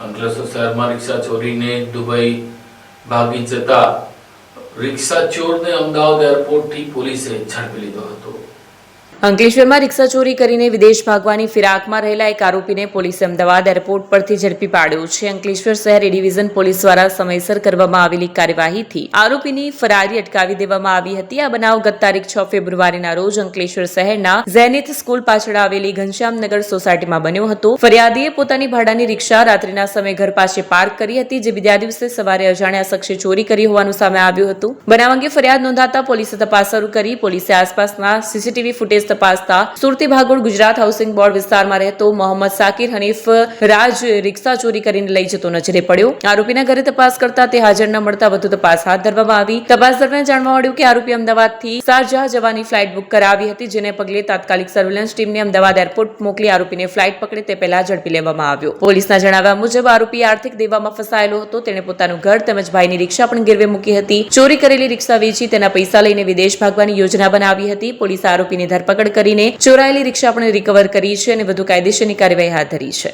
અંકલેશ્વર શહેરમાં રિક્ષા ચોરીને દુબઈ ભાગી જતા રિક્ષા ચોરને અમદાવાદ એરપોર્ટથી પોલીસે ઝડપી લીધો હતો. અંકલેશ્વરમાં રિક્ષા ચોરી કરીને વિદેશ ભાગવાની ફિરાકમાં રહેલા એક આરોપીને પોલીસે અમદાવાદ એરપોર્ટ પરથી ઝડપી પાડ્યો છે. અંકલેશ્વર શહેર ડિવિઝન પોલીસ દ્વારા સમયસર કરવામાં આવેલી કાર્યવાહીથી આરોપીની ફરારી અટકાવી દેવામાં આવી હતી. આ બનાવ ગત તારીખ છ ફેબ્રુઆરીના રોજ અંકલેશ્વર શહેરના ઝેનિથ સ્કૂલ પાછળ આવેલી ઘનશ્યામનગર સોસાયટીમાં બન્યો હતો. ફરિયાદીએ પોતાની ભાડાની રિક્ષા રાત્રિના સમયે ઘર પાસે પાર્ક કરી હતી, જે બીજા દિવસે સવારે અજાણ્યા શખ્સે ચોરી કરી હોવાનું સામે આવ્યું હતું. બનાવ અંગે ફરિયાદ નોંધાતા પોલીસે તપાસ શરૂ કરી. પોલીસે આસપાસના સીસીટીવી ફૂટેજ તપાસતા સુરતી ભાગોળ ગુજરાત હાઉસિંગ બોર્ડ વિસ્તારમાં રહેતો મોહમ્મદ સાકિર હનીફ રાજ રિક્ષા ચોરી કરીને લઈ જતો નજરે પડ્યો. આરોપીના ઘરે તપાસ કરતા તે હાજર ન મળતા વધુ તપાસ હાથ ધરવામાં આવી. તપાસ દરમિયાન જાણવા મળ્યું કે આરોપી અમદાવાદથી શારજાહ જવાની ફ્લાઇટ બુક કરાવી હતી, જેને પગલે તાત્કાલિક સર્વેલન્સ ટીમને અમદાવાદ એરપોર્ટ મોકલી આરોપીને ફ્લાઇટ પકડે તે પહેલા ઝડપી લેવામાં આવ્યો. પોલીસના જણાવ્યા મુજબ, આરોપી આર્થિક દેવામાં ફસાયેલો હતો. તેણે પોતાનું ઘર તેમજ ભાઈની રિક્ષા પણ ગીરવે મૂકી હતી. ચોરી કરેલી રિક્ષા વેચી તેના પૈસા લઈને વિદેશ ભાગવાની યોજના બનાવી હતી. પોલીસે આરોપીની ધરપકડ કરીને ચોરાયેલી રિક્ષા પણ રિકવર કરી છે અને વધુ કાયદેસરની કાર્યવાહી હાથ ધરી છે.